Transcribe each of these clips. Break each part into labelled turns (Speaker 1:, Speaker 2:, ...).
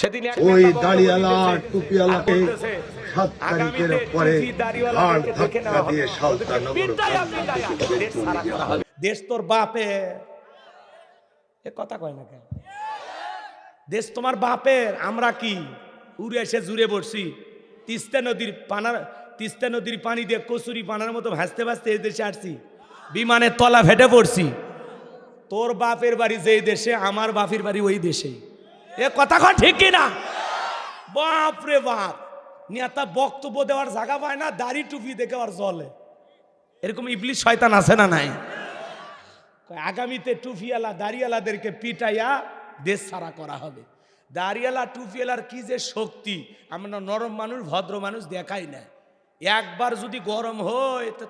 Speaker 1: সেদিন
Speaker 2: ওই দাড়িওয়ালা টুপিওয়ালাকে সাত তারিখের পরে ঘাড় ধাক্কা দিয়ে সালতা নগর
Speaker 1: পিটায়া, পিটায়া, দেশ ছাড়া করা হবে। দেশ তোর বাপে। এ কথা কয় না কেন? দেশ তোমার বাপের আমরা কি? উড়ে এসে জুড়ে পড়ছি তিস্তা নদীর পানার তিস্তা নদীর পানি দিয়ে কচুরি পানার মতো ভাসতে ভাসতে এই দেশে আসছি। বিমানের তলা ফেটে পড়ছি। তোর বাপের বাড়ি যেই দেশে আমার বাপের বাড়ি ওই দেশে এ কথা কয় ঠিক কিনা বাপ রে বাপ। নেতা বক্তব্য দেওয়ার জায়গা পায় না দাড়ি টুপি দেখে আর জলে এরকম ইবলিশ শয়তান আছে না নাই? আগামীতে টুফিওয়ালা দাড়িওয়ালাদেরকে পিটাইয়া দেশ ছাড়া করা হবে। দাড়িওয়ালা টুফিওয়ালার কি যে শক্তি আমরা নরম মানুষ ভদ্র মানুষ দেখাই না। একবার যদি গরম হয় তো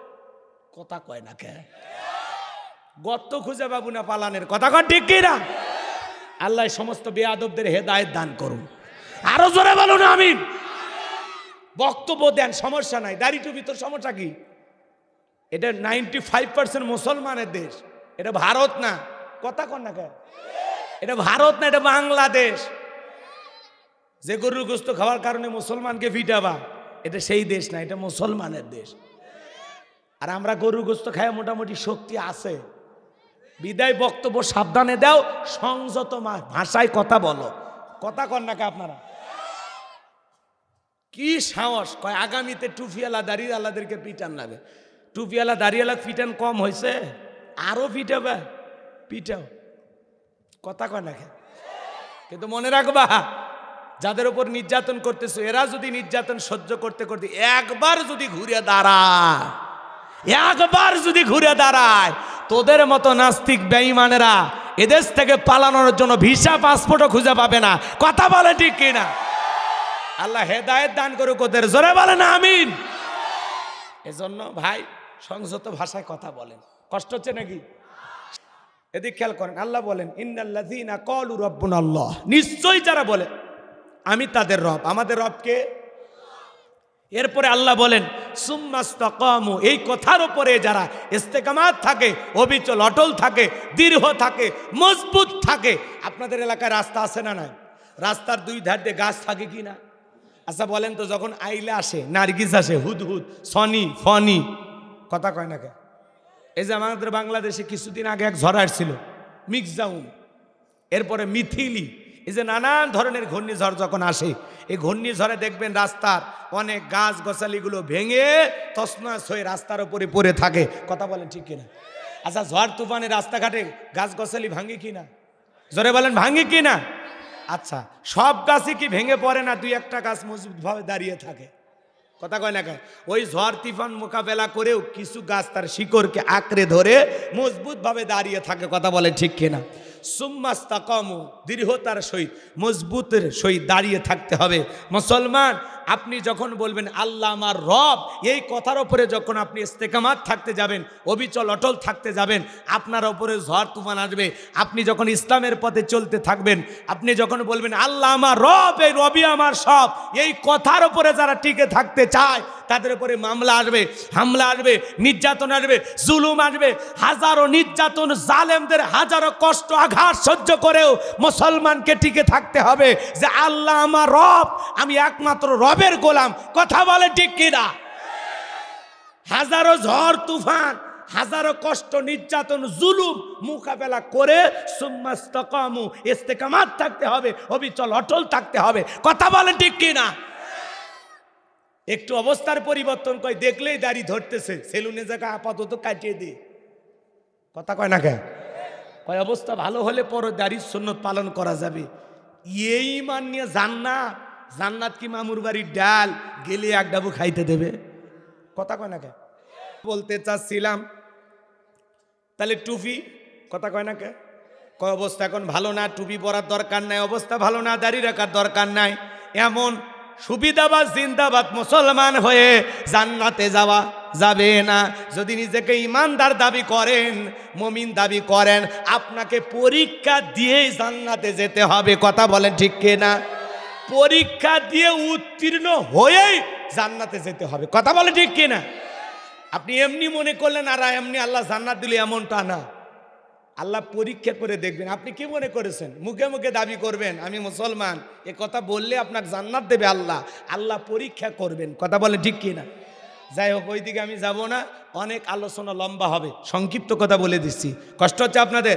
Speaker 1: কথা কয় না কে? গর্ত খুঁজে বাবু না পালানের। কথা কয় ঠিক কি না? আল্লাহ সমস্ত বেয়াদবদের হেদায়েত দান করুন। আরও জোরে বলুন, আমিন। বক্তব্য দেন, সমস্যা নাই। দাড়ি টুপি, তোর সমস্যা কি? এটা নাইনটি ফাইভ পার্সেন্ট মুসলমানের দেশ। এটা ভারত না। কথা কন না এটা ভারত না, এটা বাংলাদেশ। যে গরুর গোস্ত খাওয়ার কারণে মুসলমানকে ফিটাবা এটা সেই দেশ না, এটা মুসলমানের দেশ। আর আমরা গরুর গোস্ত খায় মোটামুটি শক্তি আছে। বিদায় বক্তব্য সাবধানে দাও, সংযত ভাষায় কথা বলো। কথা কন না কে আপনারা? কি সাহস? কয়, আগামীতে টুফিয়ালা দাড়িওয়ালাদেরকে পিটান লাগে। টুপিওয়ালা দাড়িওয়ালা পিটান কম হয়েছে আরও পিটাবে? পিটাও। কথা কয় না কিন্তু মনে রাখবা, যাদের উপর নির্যাতন করতেছো, এরা যদি নির্যাতন সহ্য করতে করতে একবার যদি ঘুরে দাঁড়ায়, একবার যদি ঘুরে দাঁড়ায় তোদের মতো নাস্তিক বেঈমানেরা এদেশ থেকে পালানোর জন্য ভিসা, পাসপোর্টও খুঁজে পাবে না। কথা বলে ঠিক কিনা? আল্লাহ হেদায়েত দান করুক ওদের। জোরে বলে না আমিন। এজন্য ভাই, সংযত ভাষায় কথা বলেন। কষ্ট হচ্ছে নাকি? এদিক খেয়াল করেন, আল্লাহ বলেন, ইন্নাল্লাযীনা ক্বালু রাব্বুনা আল্লাহ নিশ্চয়ই যারা বলে, আমি তাদের রব। আমাদের রবকে এরপরে আল্লাহ বলেন, সুম্মাস্তাকামু এই কথার উপরে যারা ইস্তেকামাত থাকে, অবিচল, অটল থাকে দৃঢ় থাকে, মজবুত থাকে, আপনাদের এলাকায় রাস্তা আছে না নাই? রাস্তার দুই ধার দিয়ে গাছ থাকে কি না? আচ্ছা বলেন তো, যখন আইলে আসে, নার্গিস আসে, হুদহুদ, সনি, ফনি, কথা কয় না কে এই যে আমাদের বাংলাদেশে কিছুদিন আগে এক ঝড় আসছিল মিক্সাউন এরপরে মিথিলি এই যে নানান ধরনের ঘূর্ণিঝড় যখন আসে, এই ঘূর্ণিঝড়ে দেখবেন রাস্তার অনেক গাছ গছালিগুলো ভেঙে তসনাস হয়ে রাস্তার উপরে পড়ে থাকে। কথা বলেন ঠিক কিনা? আচ্ছা ঝড় তুফানে রাস্তাঘাটে গাছ গছালি ভাঙে কিনা? জোরে বলেন, ভাঙে কিনা? আচ্ছা সব গাছই কি ভেঙে পড়ে না দুই একটা গাছ মজবুতভাবে দাঁড়িয়ে থাকে? কথা কয় না ওই ঝড় তিফান মোকাবেলা করেও কিছু গাছ তার শিকড়কে আঁকড়ে ধরে মজবুতভাবে দাঁড়িয়ে থাকে। কথা বলে ঠিক কিনা? সুম্মাস্তা কম দৃঢ়তার সহিত, মজবুতের সহিত দাঁড়িয়ে থাকতে হবে। মুসলমান, আপনি যখন বলবেন, আল্লাহ আমার রব এই কথার ওপরে যখন আপনি ইস্তেকামাত থাকতে যাবেন, অবিচল, অটল থাকতে যাবেন, আপনার ওপরে ঝড়, তুফান আসবে। আপনি যখন ইসলামের পথে চলতে থাকবেন, আপনি যখন বলবেন, আল্লাহ আমার রব, এই রবি আমার সব এই কথার ওপরে যারা টিকে থাকতে চায় তাদের উপরে মামলা আসবে, হামলা আসবে, নির্যাতন আসবে, জুলুম আসবে। হাজারো নির্যাতন জালেমদের হাজারো কষ্ট, আঘাত সহ্য করেও মুসলমানকে টিকে থাকতে হবে যে আল্লাহ আমার রব, আমি একমাত্র রবের গোলাম। কথা বলে ঠিক কিনা হাজারো ঝড়, তুফান, হাজারো কষ্ট, নির্যাতন, জুলুম মোকাবেলা করে সুম্মাস্তকামু ইস্তেকামাত থাকতে হবে, অবিচল, অটল থাকতে হবে। কথা বলে ঠিক কিনা একটু অবস্থার পরিবর্তন কয়, দেখলেই দাড়ি ধরতেছে। সেলুনে জায়গা আপাতত কাটিয়ে দে কথা কয় না কে কয়, অবস্থা ভালো হলে পরে দাড়ির সুন্নত পালন করা যাবে। এই মান নিয়ে জান্নাত জান্নাত কি মামুর বাড়ির ডাল? গেলে এক ডাবু খাইতে দেবে। কথা কয় না কে বলতে চাচ্ছিলাম, তাহলে টুপি, কথা কয় না কে কয়, অবস্থা এখন ভালো না, টুপি পরার দরকার নাই, অবস্থা ভালো না, দাড়ি রাখার দরকার নাই। এমন সুবিধাবাদ জিন্দাবাদ মুসলমান হয়ে জান্নাতে যাওয়া যাবে না। যদি নিজেকে ইমানদার দাবি করেন, মমিন দাবি করেন, আপনাকে পরীক্ষা দিয়েই জান্নাতে যেতে হবে। কথা বলেন ঠিক না পরীক্ষা দিয়ে উত্তীর্ণ হয়েই জান্নাতে যেতে হবে। কথা বলে ঠিক কিনা? আপনি এমনি মনে করলেন, আর, এমনি আল্লাহ জান্নাত দিলে এমনটা না। আল্লাহ পরীক্ষা করে দেখবেন। আপনি কি মনে করেছেন? মুখে মুখে দাবি করবেন, আমি মুসলমান। এ কথা বললে আপনাকে জান্নাত দেবে আল্লাহ। আল্লাহ পরীক্ষা করবেন। কথা বলে ঠিক কি না? যাই হোক ওই দিকে আমি যাব না। অনেক আলোচনা লম্বা হবে। সংক্ষিপ্ত কথা বলে দিচ্ছি। কষ্ট হচ্ছে আপনাদের?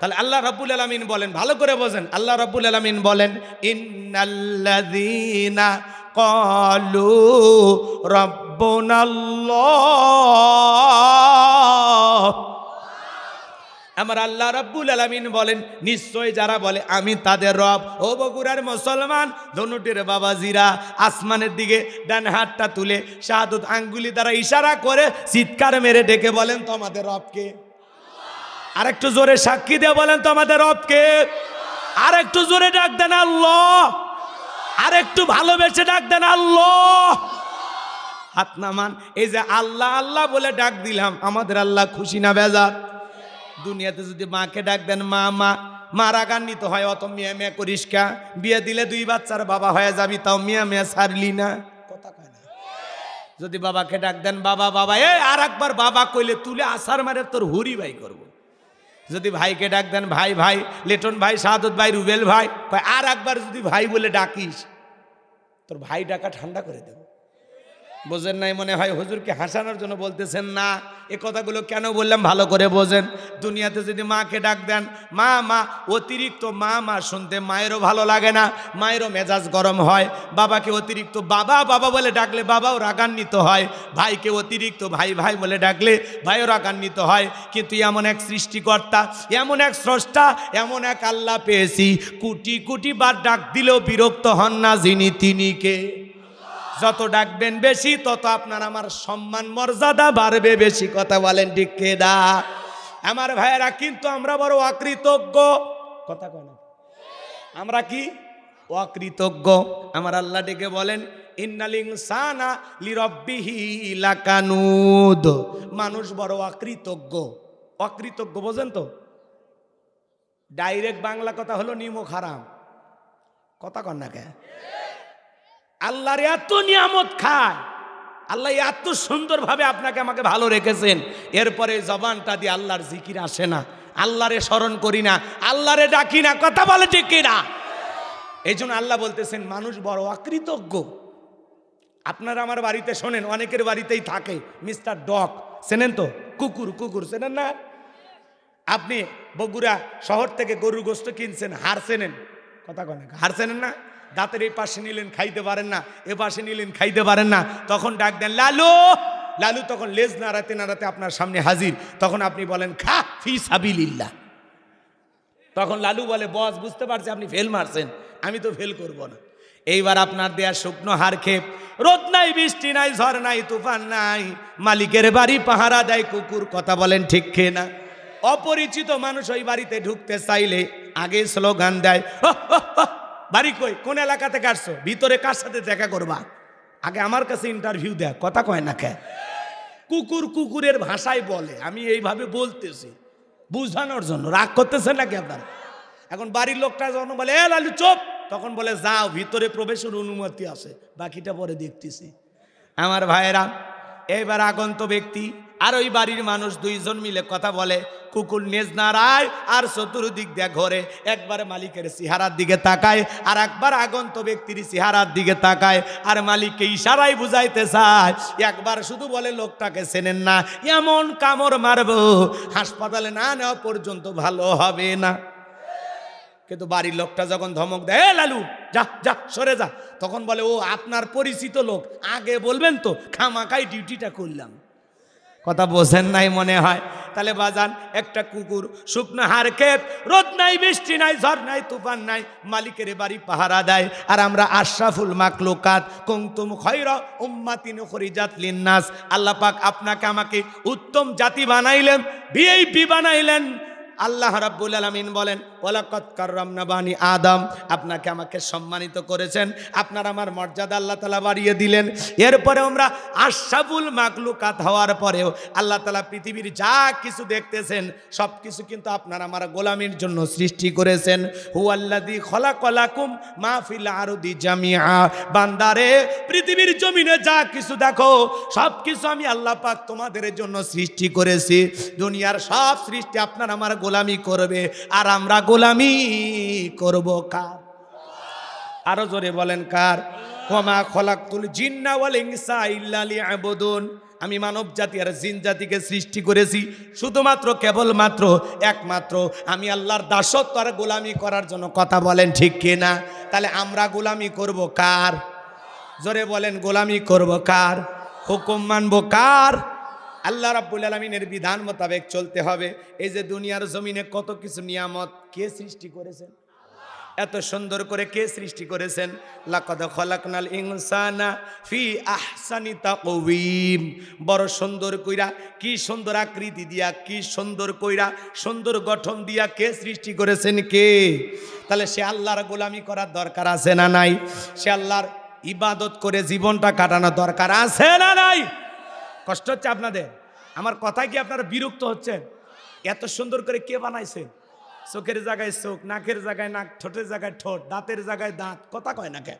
Speaker 1: তাহলে আল্লাহ রাব্বুল আলামিন বলেন, ভালো করে বোঝেন। আল্লাহ রাব্বুল আলামিন বলেন, ইন্নাল্লাযীনা ক্বালু রাব্বুনাল্লাহ আমার আল্লাহ রাব্বুল আলামিন বলেন, নিশ্চয় যারা বলে, আমি তাদের রব। ও বগুড়ার মুসলমান, ধনুটির বাবাজিরা আসমানের দিকে ডান হাতটা তুলে শাহাদত আঙ্গুলি দ্বারা ইশারা করে চিৎকার মেরে ডেকে বলেন তো আমাদের রবকে আর একটু জোরে সাক্ষী দিয়ে বলেন তো আমাদের রবকে আর একটু জোরে ডাক দেন, আল্লাহ। আর একটু ভালোবেসে ডাক দেন, আল্লাহ। হাত নামান, এই যে আল্লাহ আল্লাহ বলে ডাক দিলাম, আমাদের আল্লাহ খুশি না বেজার? দুনিয়াতে যদি মাকে ডাক দেন, মা মা মা রাগান্বিত হয়, অত মিয়া মিয়া করিস কা? বিয়ে দিলে দুই বাচ্চার বাবা হয়ে যাবি, তাও মিয়া মিয়া সারলি না? কথা কয় না। যদি বাবাকে ডাক দেন, বাবা বাবা, এ আর একবার বাবা কইলে তুলে আসার মারে, তোর হুরি ভাই করব। যদি ভাইকে ডাক দেন, ভাই ভাই, লেটন ভাই, সাদত ভাই, রুবেল ভাই আর একবার যদি ভাই বলে ডাকিস, তোর ভাই ডাকা ঠান্ডা করে দেবো। বোঝেন নাই মনে হয় হুজুরকে হাসানোর জন্য বলতেছেন না। এ কথাগুলো কেন বললাম? ভালো করে বোঝেন। দুনিয়াতে যদি মাকে ডাক দেন, মা মা, অতিরিক্ত মা মা শুনতে মায়েরও ভালো লাগে না, মায়েরও মেজাজ গরম হয়। বাবাকে অতিরিক্ত বাবা বাবা বলে ডাকলে বাবাও রাগান্বিত হয়। ভাইকে অতিরিক্ত ভাই ভাই বলে ডাকলে ভাইও রাগান্বিত হয়। কিন্তু এমন এক সৃষ্টিকর্তা, এমন এক স্রষ্টা, এমন এক আল্লাহ পেয়েছি। কুটি কুটি বার ডাক দিলেও বিরক্ত হন না যিনি তিনিকে যত ডাকবেন বেশি, তত আপনার আমার সম্মান মর্যাদা বাড়বে, বেশি কথা বলেন ঠিক কেদা আমার ভাইয়েরা, কিন্তু আমরা বড় অকৃতজ্ঞ। কথা কয় না। আমরা কি? অকৃতজ্ঞ। আমার আল্লাহ ডেকে বলেন, ইন্নালিং সানা লিরব্বিহি লাকানুদ। মানুষ বড় অকৃতজ্ঞ। অকৃতজ্ঞ বোঝেন তো? ডাইরেক্ট বাংলা কথা হলো নিমক হারাম। কথা কন না কে আল্লাহর এত নিয়ামত খায়। আল্লাহ এত সুন্দরভাবে আপনাকে আমাকে ভালো রেখেছেন। এরপরে জবানটা দিয়ে আল্লাহর জিকির আসে না। আল্লাহরে স্মরণ করি না। আল্লাহরে ডাকি না। কথা বলে ঠিক না এই জন্য আল্লাহ বলতেছেন, মানুষ বড় অকৃতজ্ঞ। আপনারা আমার বাড়িতে শোনেন, অনেকের বাড়িতেই থাকে। মিস্টার ডগ চেনেন তো? কুকুর কুকুর, চেনেন না? আপনি বগুড়া শহর থেকে গরুর গোস্ত কিনছেন হার চেনেন। কথা কয় না হার চেনেন না? দাঁতের এই পাশে নিলেন খাইতে পারেন না এ পাশে নিলেন খাইতে পারেন না। তখন ডাক দেন লালু! লালু তখন লেজ নাড়াতে নাড়াতে আপনার সামনে হাজির। তখন আপনি বলেন খা ফি সাবিলিল্লাহ। তখন লালু বলে বস বুঝতে পারছি আপনি ফেল মারছেন আমি তো ফেল করব না। এইবার আপনার দেয়া শুকনো হার খেপ রোদ নাই বৃষ্টি নাই ঝড় নাই তুফান নাই মালিকের বাড়ি পাহারা দেয় কুকুর কথা বলেন ঠিক খেয়ে না? অপরিচিত মানুষ ওই বাড়িতে ঢুকতে চাইলে আগে স্লোগান দেয় "হো, হো, হো, বাড়ি কই? কোন এলাকা থেকে আসছো? ভিতরে কার সাথে দেখা করবা? আগে আমার কাছে ইন্টারভিউ দেয়। কথা কয় না কে? কুকুর কুকুরের ভাষায় বলে। আমি এইভাবে বলতেছি। বুঝানোর জন্য। রাগ করতেছে নাকি আপনার? এখন বাড়ির লোকটা যখন বলে, এ লালু, চোপ! তখন বলে, যাও, ভিতরে প্রবেশের অনুমতি আছে। বাকিটা পরে দেখতেছি। আমার ভাইয়েরা, এইবার আগন্ত ব্যক্তি আর ওই বাড়ির মানুষ দুইজন মিলে কথা বলে, কুকুর নেজ নাড়ায় আর চতুর্দিক দিয়ে ঘরে। একবার মালিকের চেহারার দিকে তাকায়, আর একবার আগন্ত ব্যক্তির চেহারার দিকে তাকায়, আর মালিককে ইশারাই বুঝাইতে চায়, একবার শুধু বলে লোকটাকে চেনেন না, এমন কামড় মারবো, হাসপাতালে না নেওয়া পর্যন্ত ভালো হবে না। কিন্তু বাড়ির লোকটা যখন ধমক দেয়, "এ লালু, যা যা, সরে যা। তখন বলে, ও আপনার পরিচিত লোক, আগে বলবেন তো খামাকাই ডিউটিটা করলাম। কথা বোঝেন নাই মনে হয়। তাহলে বাজান, একটা কুকুর, শুকনো হার খেপ রোদ নাই, বৃষ্টি নাই, ঝড় নাই, তুফান নাই, মালিকের বাড়ি পাহারা দেয়। আর আমরা আশরাফুল মাকলুকাত কুমতুম খৈর উম্মাতিন খরিজাত লিন্নাস। আল্লাপাক আপনাকে আমাকে উত্তম জাতি বানাইলেন, ভিআইপি বানাইলেন। আল্লাহ রাব্বুল আলামিন বলেন, ওয়ালাকাদ কাররামনা বানি আদম। আপনাকে আমাকে সম্মানিত করেছেন। আপনার আমার মর্যাদা আল্লাহ তালা বাড়িয়ে দিলেন। এরপরে আমরা আশাবুল মাকলুকাত হওয়ার পরেও আল্লাহ তালা পৃথিবীর যা কিছু দেখতেছেন, সব কিছু কিন্তু আপনার আমার গোলামির জন্য সৃষ্টি করেছেন। হু আল্লাদি খলা কলাকুম মাহফিল আরদি জামিয়া বান্দারে, পৃথিবীর জমিনে যা কিছু দেখো, সব কিছু আমি আল্লাহ পাক তোমাদের জন্য সৃষ্টি করেছি। দুনিয়ার সব সৃষ্টি আপনার আমার গোলামি করবে আর আমরা গোলামি করব কার? আরও জোরে বলেন কার? ওমা খলাকুল জিন্না ওয়াল ইনসা ইল্লা লিয়াবুদুন। আমি মানব জাতি আর জিন জাতিকে সৃষ্টি করেছি শুধুমাত্র, কেবলমাত্র, একমাত্র। আমি আল্লাহর দাসত্ব আর গোলামি করার জন্য কথা বলেন ঠিক কিনা? তাহলে আমরা গোলামি করব কার? জোরে বলেন, গোলামি করব কার? হুকুম মানব কার? আল্লাহ রাব্বুল আলমিনের বিধান মোতাবেক চলতে হবে। এই যে দুনিয়ার জমিনে কত কিছু নিয়ামত কে সৃষ্টি করেছেন? এত সুন্দর করে কে সৃষ্টি করেছেন? লাকাদ খলাকনাল ইনসানা ফি আহসানি তাকওয়িম। বড় সুন্দর কইরা, কি সুন্দর আকৃতি দিয়া, কি সুন্দর কইরা, সুন্দর গঠন দিয়া কে সৃষ্টি করেছেন কে? তাহলে সে আল্লাহর গোলামি করার দরকার আছে না নাই? সে আল্লাহর ইবাদত করে জীবনটা কাটানোর দরকার আছে না নাই? কষ্ট হচ্ছে আপনাদের? আমার কথায় কি আপনারা বিরক্ত হচ্ছেন? এত সুন্দর করে কে বানাইছে চোখের জায়গায় চোখ, নাকের জায়গায় নাক, ঠোঁটের জায়গায় ঠোঁট, দাঁতের জায়গায় দাঁত, কথা কয় না কে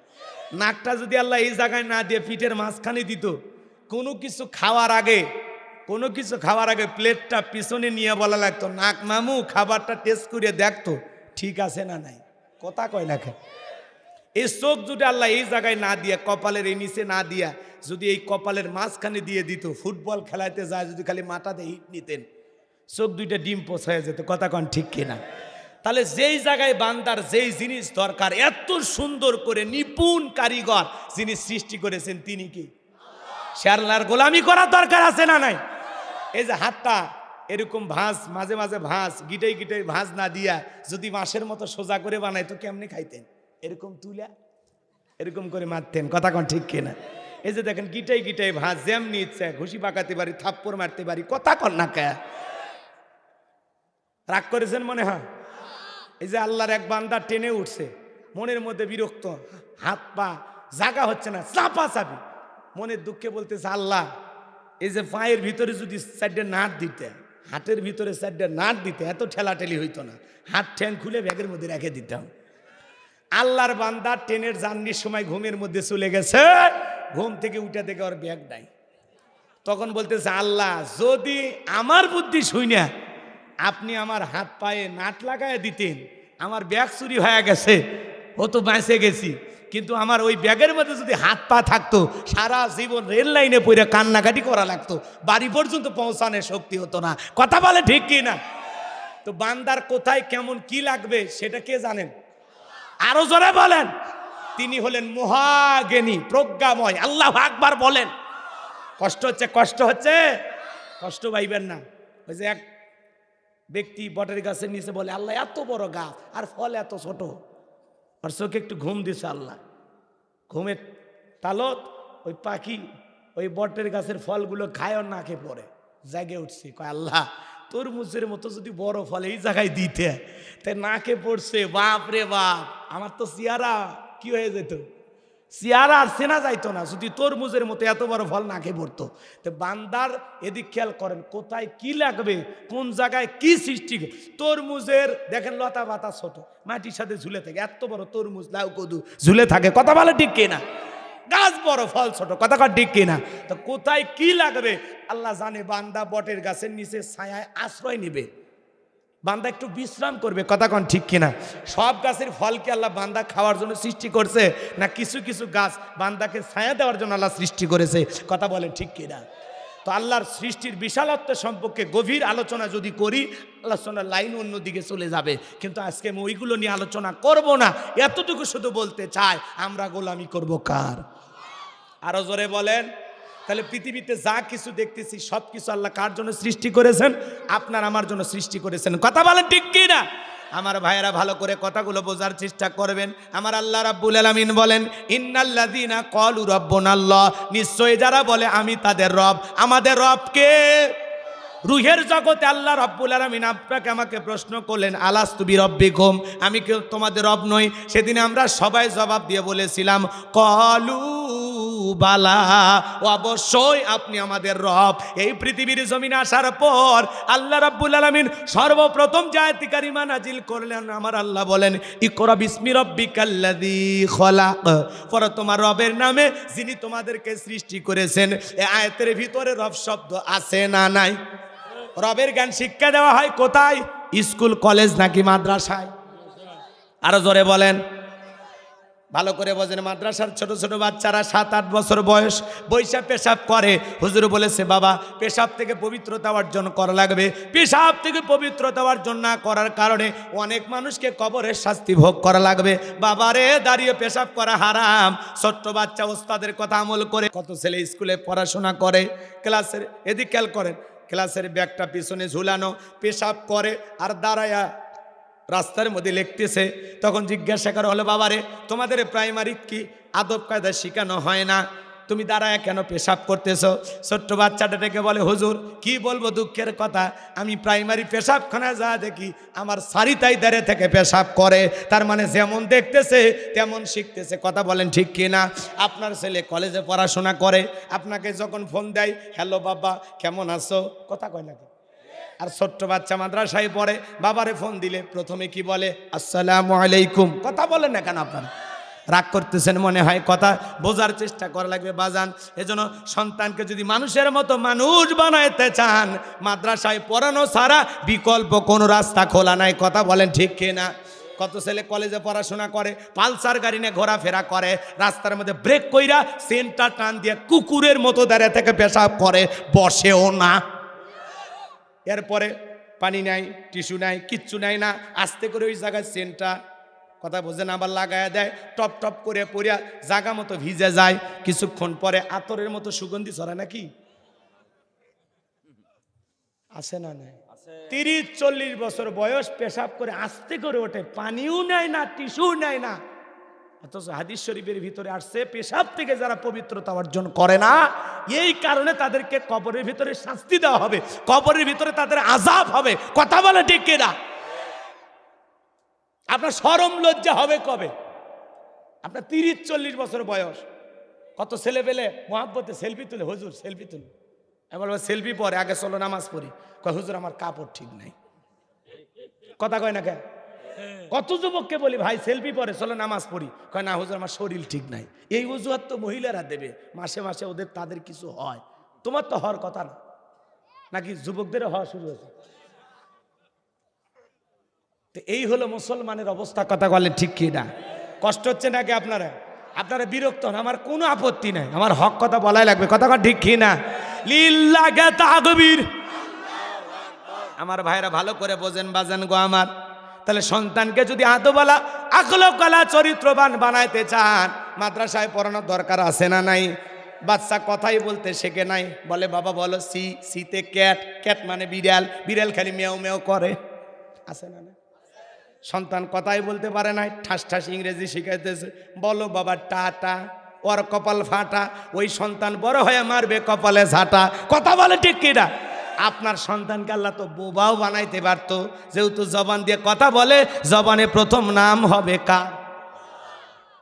Speaker 1: নাকটা যদি আল্লাহ এই জায়গায় না দিয়ে পিঠের মাঝখানে দিত, কোনো কিছু খাওয়ার আগে, কোনো কিছু খাওয়ার আগে প্লেটটা পিছনে নিয়ে বলা লাগতো, নাক মামু, খাবারটা টেস্ট করে দেখতো ঠিক আছে না নাই? কথা কয় না কে এই চোখ যদি আল্লাহ এই জায়গায় না দিয়ে, কপালের এই নিচে না দিয়া যদি এই কপালের মাঝখানে দিয়ে দিত, ফুটবল খেলাইতে যায়, যদি খালি মাথাতে হিট নিতেন, চোখ দুইটা ডিম পোষ হয়ে যেত, কথা কন ঠিক কিনা? তাহলে যেই জায়গায় বান্দার যেই জিনিস দরকার, এত সুন্দর করে নিপুণ কারিগর যিনি সৃষ্টি করেছেন, তিনি কি? আল্লাহর গোলামি করার দরকার আছে না নাই? এই যে হাতটা, এরকম ভাঁজ, মাঝে মাঝে ভাঁজ, গিটাই গিটাই ভাঁজ না দিয়া, যদি মাসের মতো সোজা করে বানাইতো কেমনি খাইতেন? এরকম তুলা এরকম করে মারতেন, কথা কন ঠিক কিনা? এই যে দেখেন গিটাই গিটাই ভাঁজ যেমনি ইচ্ছে ঘুষি পাকাতে পারি, থাপ্পড় মারতে পারি, কথা কন না কে? রাগ করেছেন মনে হয়? এই যে আল্লাহর এক বান্দা টেনে উঠছে, মনের মধ্যে বিরক্ত, হাত পা জাগা হচ্ছে না চাপা চাপি মনের দুঃখে বলতেছে, আল্লাহ, এই যে পায়ের ভিতরে যদি সাইডে নাট দিতে হাটের ভিতরে সাইডে নাট দিতে, এত ঠেলাঠেলি হইতো না। হাত ঠ্যাং খুলে ব্যাগের মধ্যে রেখে দিতাম। আল্লাহর বান্দা ট্রেনের জার্নির সময় ঘুমের মধ্যে চলে গেছে। ঘুম থেকে উঠে থেকে ওর ব্যাগ নাই। তখন বলতেছে, আল্লাহ, যদি আমার বুদ্ধি শুই না আপনি আমার হাত পায়ে নাট লাগায় দিতেন, আমার ব্যাগ চুরি হয়ে গেছে, ও তো বাঁচে গেছি। কিন্তু আমার ওই ব্যাগের মধ্যে যদি হাত পা থাকতো, সারা জীবন রেল লাইনে পড়ে কান্নাকাটি করা লাগতো, বাড়ি পর্যন্ত পৌঁছানোর শক্তি হতো না। কথা বলে ঠিক কি না? তো বান্দার কোথায় কেমন কি লাগবে, সেটা কে জানেন? আরও জোরে বলেন। তিনি হলেন মহাজ্ঞানী, প্রজ্ঞাময়। আল্লাহ আকবার বলেন। কষ্ট হচ্ছে কষ্ট হচ্ছে। কষ্ট পাইবেন না। ওই যে এক ব্যক্তি বটের গাছের নিচে বলে, আল্লাহ, এত বড় গাছ, আর ফল এত ছোট। আর চোখে একটু ঘুম দিছে আল্লাহ। ঘুমের তালত, ওই পাখি, ওই বটের গাছের ফলগুলো খায় নাকে পড়ে। জাগে উঠছে। কয়, আল্লাহ, তরমুজের মতো যদি বড় ফল এই জায়গায় দিতে তাই নাকে পড়ছে। বাপ রে বাপ, আমার তো চেয়ারা কি হয়ে যেত? চেয়ারা আর সেনা যাইতো না, যদি তরমুজের মতো এত বড় ফল না খেয়ে পড়তো। তো বান্দার এদিক খেয়াল করেন, কোথায় কি লাগবে, কোন জায়গায় কি সৃষ্টি তরমুজের, দেখেন লতা পাতা ছোট, মাটির সাথে ঝুলে থাকে, এত বড় তরমুজ, লাউ কদু, ঝুলে থাকে, কথা বলে ঠিক কিনা গাছ বড়, ফল ছোট, কথা কর ঠিক কিনা তো কোথায় কি লাগবে? আল্লাহ জানে বান্দা বটের গাছের নিচে ছায়ায় আশ্রয় নিবে। বান্দা একটু বিশ্রাম করবে, কথা কন ঠিক কিনা? সব গাছের ফলকে আল্লাহ বান্দা খাওয়ার জন্য সৃষ্টি করছে, না কিছু কিছু গাছ বান্দাকে ছায়া দেওয়ার জন্য আল্লাহ সৃষ্টি করেছে? কথা বলেন ঠিক কিনা? তো আল্লাহর সৃষ্টির বিশালত্ব সম্পর্কে গভীর আলোচনা যদি করি আলোচনার লাইন অন্যদিকে চলে যাবে। কিন্তু আজকে আমি ওইগুলো নিয়ে আলোচনা করব না, এতটুকু শুধু বলতে চাই, আমরা গোলামি করব কার? আরও জোরে বলেন। তাহলে পৃথিবীতে যা কিছু দেখতেছি সব কিছু আল্লাহ কার জন্য সৃষ্টি করেছেন? আপনার আমার জন্য সৃষ্টি করেছেন। কথা বলেন ঠিক কি না আমার ভাইয়েরা ভালো করে কথাগুলো বোঝার চেষ্টা করবেন। আমার আল্লাহ রাব্বুল আলামিন বলেন, ইন্নাল্লাযীনা ক্বালু রাব্বুনাল্লাহ। নিশ্চয়ই যারা বলে, আমি তাদের রব। আমাদের রবকে রুহের জগতে আল্লাহ রব্বুল আলমিন আপনাকে আমাকে প্রশ্ন করলেন আলাস তুবি রব্বি আমি কেউ তোমাদের রব নই। সেদিন আমরা সবাই জবাব দিয়ে বলেছিলাম কলু বালা। অবশ্যই আপনি আমাদের রব। এই পৃথিবীর জমিনে আসার পর আল্লাহ রাব্বুল আলমিন সর্বপ্রথম জায়তিকারী নাজিল করলেন, আমার আল্লাহ বলেন, ইকরা বিসমি রব্বিকাল্লাযী খলাক। পর তোমার রবের নামে যিনি তোমাদেরকে সৃষ্টি করেছেন, এ আয়াতের ভিতরে রব শব্দ আছে না নাই? রবের জ্ঞান শিক্ষা দেওয়া হয় কোথায়? স্কুল, কলেজ নাকি মাদ্রাসায়? আরও জোরে বলেন। ভালো করে বোঝেন, মাদ্রাসার ছোট ছোট বাচ্চারা সাত, আট বছর বয়স, বৈশাখ পেশাব করে। হুজুর বলেছে, বাবা, পেশাব থেকে পবিত্রতা অর্জন করা লাগবে। পেশাব থেকে পবিত্রতা অর্জন না করার কারণে অনেক মানুষকে কবরের শাস্তি ভোগ করা লাগবে। বাবারে দাঁড়িয়ে পেশাব করা হারাম। ছোট্ট বাচ্চা ওস্তাদের কথা আমল করে কত ছেলে স্কুলে পড়াশোনা করে। ক্লাসের, এদিক খেয়াল করেন, ক্লাসের ব্যাগটা পিছনে ঝুলানো, পেশাব করে আর দাঁড়ায়া রাস্তার মধ্যে লিখতেছে। তখন জিজ্ঞাসা করা, হলো বাবারে, তোমাদের প্রাইমারি কি আদব কায়দা শেখানো হয় না? তুমি দাঁড়ায় কেন পেশাব করতেছো? ছোট্ট বাচ্চাটা ডেকে বলে, হুজুর, কি বলব দুঃখের কথা? আমি প্রাইমারি পেশাবখানায় যা দেখি, আমার সারিতাই দাঁড়িয়ে থেকে পেশাব করে। তার মানে যেমন দেখতেছে, তেমন শিখতেছে। কথা বলেন ঠিক কি না আপনার ছেলে কলেজে পড়াশোনা করে, আপনাকে যখন ফোন দেয়, হ্যালো বাবা, কেমন আছো? কথা কয় নাকি আর ছোট্ট বাচ্চা মাদ্রাসায় পড়ে, বাবারে ফোন দিলে, প্রথমে কি বলে? আসসালামু আলাইকুম। কথা বলেন না কেন আপনারা? রাগ করতেছেন মনে হয়, কথা বোঝার চেষ্টা করা লাগবে, বাজান। এজন্য সন্তানকে যদি মানুষের মতো মানুষ বানাইতে চান, মাদ্রাসায় পড়ানো ছাড়া বিকল্প কোনো রাস্তা খোলা নাই, কথা বলেন ঠিক কিনা? কত ছেলে কলেজে পড়াশোনা করে, পালসার গাড়ি নিয়ে ঘোরাফেরা করে, রাস্তার মধ্যে ব্রেক কইরা সেন্টার টান দিয়ে কুকুরের মতো দাঁড়িয়ে থেকে পেশাব করে, বসেও না। এরপরে পানি নাই টিস্যু নাই কিচ্ছু নাই না। আস্তে করে ওই জায়গায় সেন্টটা কথা বোঝেন আবার লাগায় দেয়। টপ টপ করে পড়িয়া জাগা মতো ভিজে যায়। কিছুক্ষণ পরে আতরের মতো সুগন্ধি ছড়ায় নাকি? আসে না নাই? তিরিশ চল্লিশ বছর বয়স পেশাব করে আস্তে করে ওঠে। পানিও নেয় না টিস্যু নেয় না। অথচ হাদিস শরীফের ভিতরে আসছে, পেশাব থেকে যারা পবিত্রতা অর্জন করে না, এই কারণে তাদেরকে কবরের ভিতরে শাস্তি দেওয়া হবে, কবরের ভিতরে তাদের আজাব হবে। কথা বলে ঠিক কিনা? আপনার সরম লজ্জা হবে কবে? আপনার তিরিশ, চল্লিশ বছর বয়স। কত ছেলে পেলে মহাব্বতে সেলফি তুলে, হুজুর সেলফি তুলে। এবার সেলফি পরে, আগে চলো নামাজ পড়ি। কয়, হুজুর, আমার কাপড় ঠিক নাই। কথা কয় না কে কত যুবককে বলি, ভাই সেলফি পরে, চলো নামাজ পড়ি। কয়, না হুজুর, আমার শরীর ঠিক নাই। এই অজুহাত তো মহিলারা দেবে। মাসে মাসে ওদের তাদের কিছু হয়। তোমার তো হওয়ার কথা না। নাকি যুবকদেরও হওয়া শুরু হয়েছে? তো এই হলো মুসলমানের অবস্থা, কথা বলেন ঠিক কি না? কষ্ট হচ্ছে নাকি আপনারা? আপনারা বিরক্ত হন, আমার কোনো আপত্তি নাই। আমার হক কথা বলাই লাগবে, কথা কথা ঠিক কি না? লিল্লাগে তাগবীর। আমার ভাইরা ভালো করে বোঝেন, বাজেন গো আমার। তাহলে সন্তানকে যদি আদোবালা আকলো কলা চরিত্রবান বানাইতে চান, মাদ্রাসায় পড়ানোর দরকার আছে না নাই? বাচ্চা কথাই বলতে শেখে নাই। বলে, বাবা, বলো, সি, সিতে ক্যাট ক্যাট মানে বিড়াল বিড়াল খালি মেও মেও করে। আছে না না সন্তান কথাই বলতে পারে নাই, ঠাস ঠাস ইংরেজি শিখাইতেছে। বলো, বাবা, টাটা, ওর কপাল ফাটা, ওই সন্তান বড় হয়ে মারবে কপালে ঝাঁটা। কথা বলে ঠিক কিনা? আপনার সন্তানকে আল্লাহ তো বোবাও বানাইতে পারতো। যেহেতু জবান দিয়ে কথা বলে, জবানে প্রথম নাম হবে কা।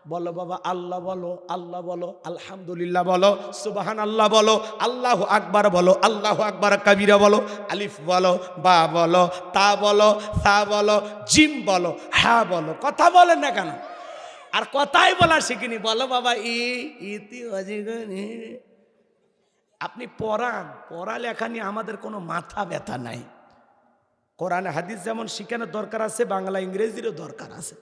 Speaker 1: বলো বাবা, আল্লাহ বলো আল্লাহ বলো, আলহামদুলিল্লাহ বলো সুবাহান আল্লাহ বলো, আল্লাহ আকবার বলো, আল্লাহ আকবার কাবিরা বলো, আলিফ বলো, বা বলো, তা বলো, সা বলো, জিম বলো হ্যাঁ বলো, কথা বলেন না কেন? আর কথাই বলা শিখিনি। বলো বাবা, ই, ইতি অজিগনি। আপনি পড়ান, পড়ালেখা নিয়ে আমাদের কোনো মাথা ব্যথা নাই। কোরআনে হাদিস যেমন শিখানোর দরকার আছে, বাংলা ইংরেজিরও দরকার আছে।